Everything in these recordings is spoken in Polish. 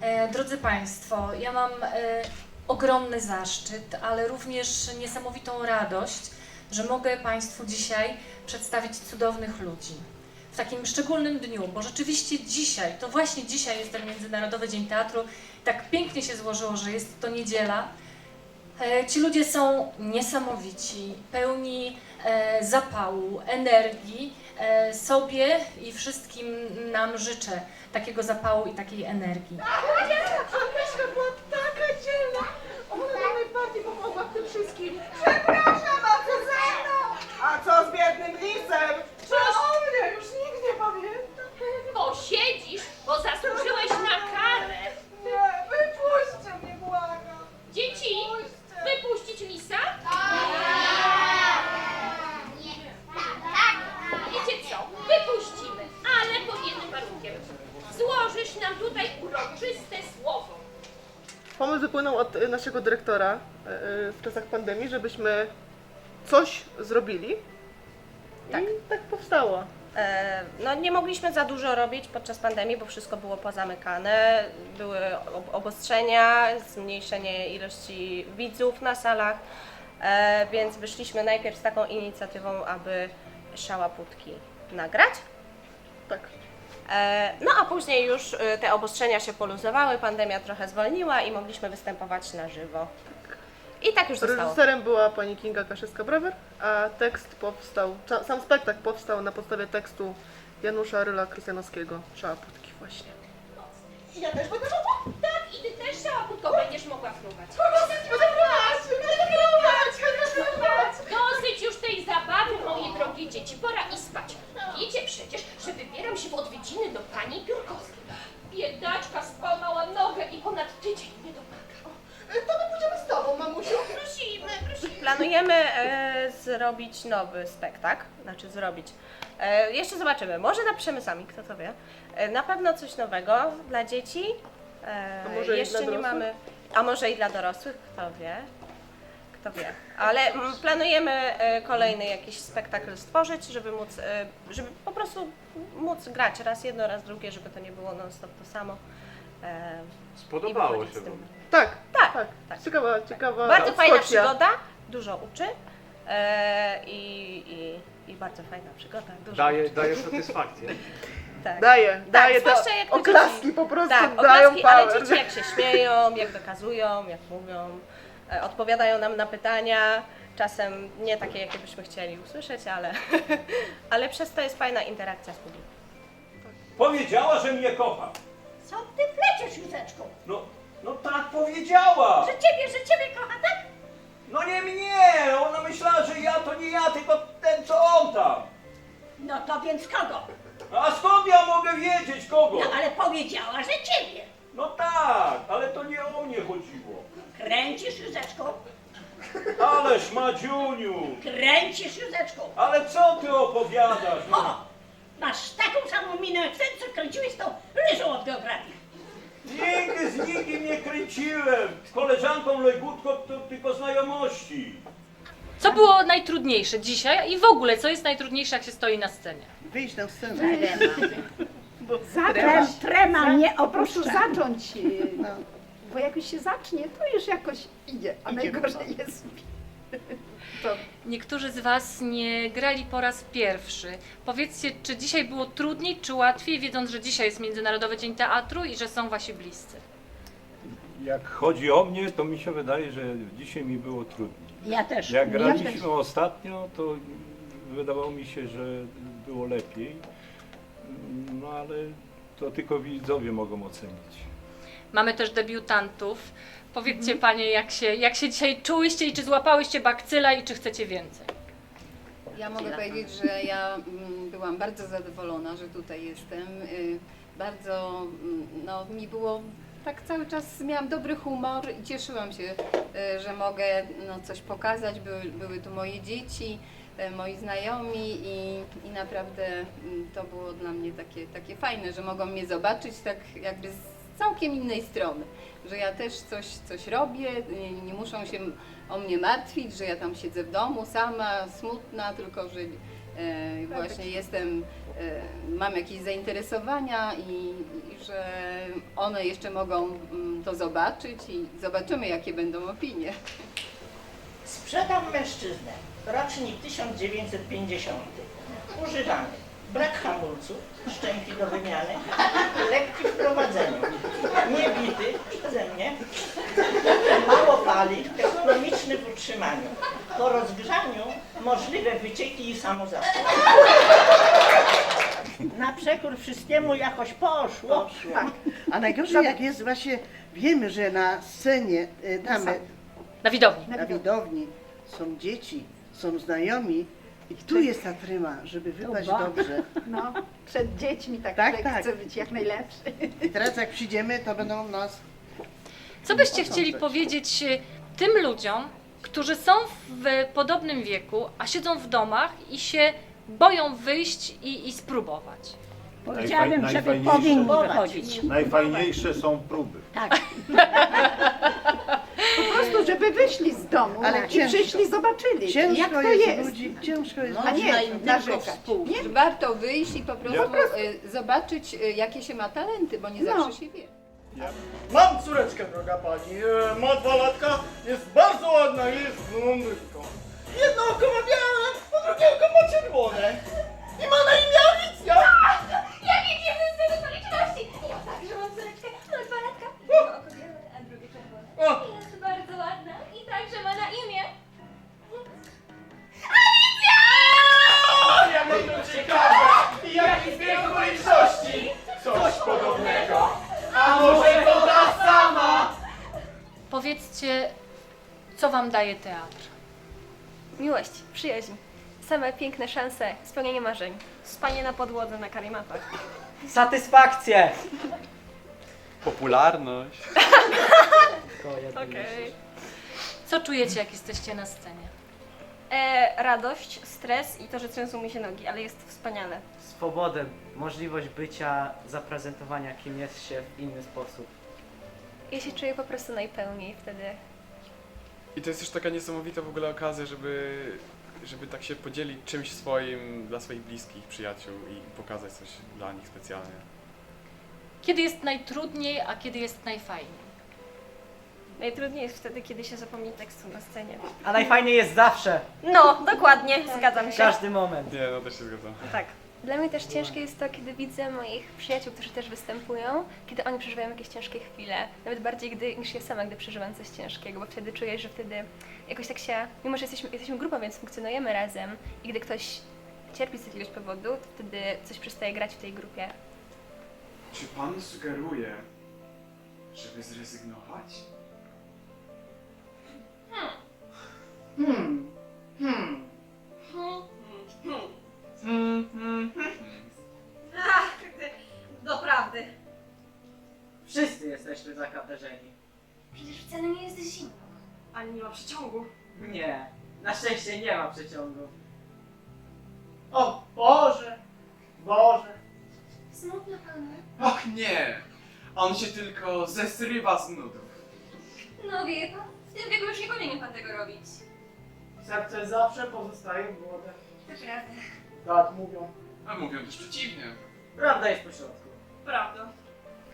E, drodzy Państwo, ja mam e, ogromny zaszczyt, ale również niesamowitą radość, że mogę Państwu dzisiaj przedstawić cudownych ludzi. W takim szczególnym dniu, bo rzeczywiście dzisiaj, to właśnie dzisiaj jest ten Międzynarodowy Dzień Teatru. Tak pięknie się złożyło, że jest to niedziela. E, Ci ludzie są niesamowici, pełni zapału, energii. E, Sobie i wszystkim nam życzę takiego zapału i takiej energii. Agnieszka była taka dzielna. Ona nam najbardziej pomogła w tym wszystkim. Przepraszam, a co ze mną? A co z biednym lisem? Co o mnie? Już nikt nie pamięta. Posiedzisz, bo zasłużyłeś na karę. Nie, wypuśćcie mnie, błagam. Dzieci, Puśćcie. wypuścić lisa? Wiecie co? Wypuścimy, ale pod jednym warunkiem. Złożysz nam tutaj uroczyste słowo. Od y, naszego dyrektora y, y, w czasach pandemii, żebyśmy coś zrobili. Tak. I tak powstało. E, No nie mogliśmy za dużo robić podczas pandemii, bo wszystko było pozamykane. Były ob- obostrzenia, zmniejszenie ilości widzów na salach, e, więc wyszliśmy najpierw z taką inicjatywą, aby szałaputki nagrać. Tak. E, No a później już e, te obostrzenia się poluzowały, pandemia trochę zwolniła i mogliśmy występować na żywo. I tak już zostało. Reżyserem była pani Kinga Kaszewska-Brawer, a tekst powstał, sam spektakl powstał na podstawie tekstu Janusza Ryla Krystianowskiego, Szałaputki właśnie. Ja też będę mogła? Tak, i ty też szałaputką będziesz mogła fruwać. E, zrobić nowy spektakl, znaczy zrobić. E, jeszcze zobaczymy, może napiszemy sami, kto to wie. E, na pewno coś nowego dla dzieci. E, A może i jeszcze dla nie dorosłych? mamy. A może i dla dorosłych, kto wie. Kto wie. Ale mm, planujemy e, kolejny jakiś spektakl stworzyć, żeby móc, e, żeby po prostu móc grać raz jedno, raz drugie, żeby to nie było non-stop to samo. E, i Spodobało wychodzić się z tym. wam. Tak, Tak, tak. tak. Ciekawa, ciekawa Bardzo fajna przygoda, dużo uczy e, i, i, i bardzo fajna przygoda. Dużo Daje, uczy. daje satysfakcję. tak. Daje, daje te zwłaszcza jak to oklaski dzieci- po prostu Tak, dają oklaski, ale power. dzieci jak się śmieją, jak dokazują, jak mówią, e, odpowiadają nam na pytania, czasem nie takie, jakie byśmy chcieli usłyszeć, ale, ale przez to jest fajna interakcja z publiką. Powiedziała, że mnie kocha. Co ty pleciesz, Józeczku? No, no tak powiedziała. Że ciebie, że ciebie kocha, tak? Nie mnie. Ona myślała, że ja to nie ja, tylko ten, co on tam. No to więc kogo? A skąd ja mogę wiedzieć kogo? No ale powiedziała, że ciebie. No tak, ale to nie o mnie chodziło. Kręcisz, Józeczku? Ależ Madziuniu, Kręcisz, Józeczku? ale co ty opowiadasz? No, O! Masz taką samą minę jak ten, co kręciłeś tą ryżą od geografii. Nigdy z nikim nie kręciłem. Z koleżanką Lejgutko to tylko znajomości. Co było najtrudniejsze dzisiaj i w ogóle, co jest najtrudniejsze, jak się stoi na scenie? wyjść na scenę. Trema, trema nie po prostu zacząć, y, bo jak już się zacznie, to już jakoś idzie, a Idzie, najgorzej jest Niektórzy z Was nie grali po raz pierwszy. Powiedzcie, czy dzisiaj było trudniej, czy łatwiej, wiedząc, że dzisiaj jest Międzynarodowy Dzień Teatru i że są Wasi bliscy? Jak chodzi o mnie, to mi się wydaje, że dzisiaj mi było trudniej. Ja też. Jak ja graliśmy też. ostatnio, to wydawało mi się, że było lepiej. No ale to tylko widzowie mogą ocenić. Mamy też debiutantów. Powiedzcie Panie, jak się, jak się dzisiaj czułyście i czy złapałyście bakcyla i czy chcecie więcej? Ja mogę powiedzieć, że ja mm, byłam bardzo zadowolona, że tutaj jestem. Y, Bardzo mm, no, mi było tak cały czas miałam dobry humor i cieszyłam się, y, że mogę no, coś pokazać. Były, były tu moje dzieci, y, moi znajomi i, i naprawdę mm, to było dla mnie takie, takie fajne, że mogą mnie zobaczyć tak jakby z całkiem innej strony. Że ja też coś, coś robię, nie, nie muszą się o mnie martwić, że ja tam siedzę w domu sama, smutna, tylko że e, właśnie jestem, e, mam jakieś zainteresowania i, i że one jeszcze mogą mm, to zobaczyć i zobaczymy, jakie będą opinie. Sprzedam mężczyznę. Rocznik 1950. Używany. Brak hamulców, szczęki do wymiany, lekki w prowadzeniu, niebity przeze mnie, mało paliw, ekonomiczny w utrzymaniu. Po rozgrzaniu możliwe wycieki i samozapłat. Na przekór wszystkiemu jakoś poszło. Tak. A najgorzej jak jest właśnie, wiemy, że na scenie, y, tam Na widowni. na widowni są dzieci, są znajomi i tu jest ta tryma, żeby wypaść ba. dobrze. No, przed dziećmi tak, Tak, tak, tak. chcę być jak najlepszy. I teraz jak przyjdziemy, to będą nas Co byście Osądzać. chcieli powiedzieć y, tym ludziom, którzy są w podobnym wieku, a siedzą w domach i się boją wyjść i, i spróbować? Powiedziałabym, żeby najfajniejsze. powinni wychodzić. Najfajniejsze są próby. Tak. Żeby wyszli z domu Ale i ciężko. przyszli, zobaczyli, ciężko jak to jest, jest. ludzi, ciężko jest. A nie tylko narzekać. Nie? Że warto wyjść i po prostu e, zobaczyć, e, jakie się ma talenty, bo nie No. zawsze się wie. Mam córeczkę, droga pani. E, Ma dwa latka, jest bardzo ładna, jest blondynką. Jedno oko ma białe, a drugie oko ma czerwone. I ma na imię Alicja. Co wam daje teatr? Miłość, przyjaźń, same piękne szanse, spełnienie marzeń, spanie na podłodze na karimatach. Satysfakcję. Popularność. Okej. Co czujecie, jak jesteście na scenie? E, radość, stres i to, że trzęsą mi się nogi, ale jest wspaniale. Swobodę, możliwość bycia, zaprezentowania kim jest się w inny sposób. Ja się czuję po prostu najpełniej wtedy. I to jest też taka niesamowita w ogóle okazja, żeby, żeby tak się podzielić czymś swoim dla swoich bliskich, przyjaciół i pokazać coś dla nich specjalnie. Kiedy jest najtrudniej, a kiedy jest najfajniej? Najtrudniej jest wtedy, kiedy się zapomni tekstu na scenie. A najfajniej jest zawsze, No, dokładnie, zgadzam się. moment. Nie, no też się zgadzam. Tak. Dla mnie też ciężkie jest to, kiedy widzę moich przyjaciół, którzy też występują, kiedy oni przeżywają jakieś ciężkie chwile. Nawet bardziej gdy, niż ja sama, gdy przeżywam coś ciężkiego, bo wtedy czuję, że wtedy jakoś tak się, mimo że jesteśmy, jesteśmy grupą, więc funkcjonujemy razem i gdy ktoś cierpi z jakiegoś powodu, to wtedy coś przestaje grać w tej grupie. Czy pan sugeruje, żeby zrezygnować? O Boże, Boże. Smutno panu? Och nie, on się tylko zesrywa z nudów. No wie pan, w tym wieku już nie powinien pan tego robić. Serce zawsze pozostaje młode. To prawda. Tak mówią. A mówią też przeciwnie. Prawda jest po środku. Prawda.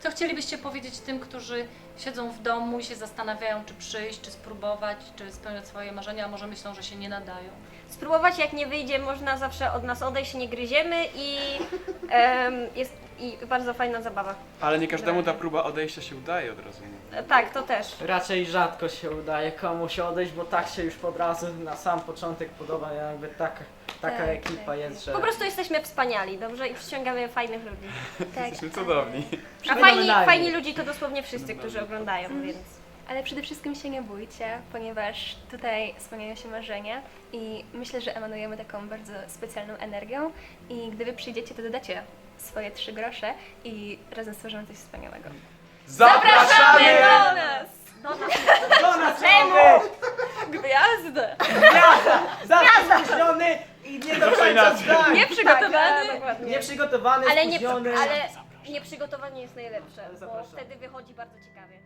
Co chcielibyście powiedzieć tym, którzy siedzą w domu i się zastanawiają, czy przyjść, czy spróbować, czy spełniać swoje marzenia, a może myślą, że się nie nadają? Spróbować, jak nie wyjdzie, można zawsze od nas odejść, nie gryziemy i em, jest i bardzo fajna zabawa. Ale nie każdemu ta próba odejścia się udaje od razu. E, Tak, to też. Raczej rzadko się udaje komuś odejść, bo tak się już od razu na sam początek podoba, jakby taka, taka Tak, ekipa tak. jest, że Po prostu jesteśmy wspaniali, dobrze? I przyciągamy fajnych ludzi. Tak. jesteśmy cudowni. A fajni, Fenomenalni. fajni ludzi to dosłownie wszyscy, którzy oglądają, więc... Ale przede wszystkim się nie bójcie, ponieważ tutaj spełniają się marzenia i myślę, że emanujemy taką bardzo specjalną energią i gdy wy przyjdziecie, to dodacie swoje trzy grosze i razem stworzymy coś wspaniałego. Zapraszamy do nas! Do nas! do nas! Czemu? Gwiazdę! Zawsze spóźniony i nie do końca. Nieprzygotowany! Tak. Nieprzygotowany, Ale, nie, spóźniony. ale nieprzygotowanie jest najlepsze, bo Zapraszam. wtedy wychodzi bardzo ciekawie.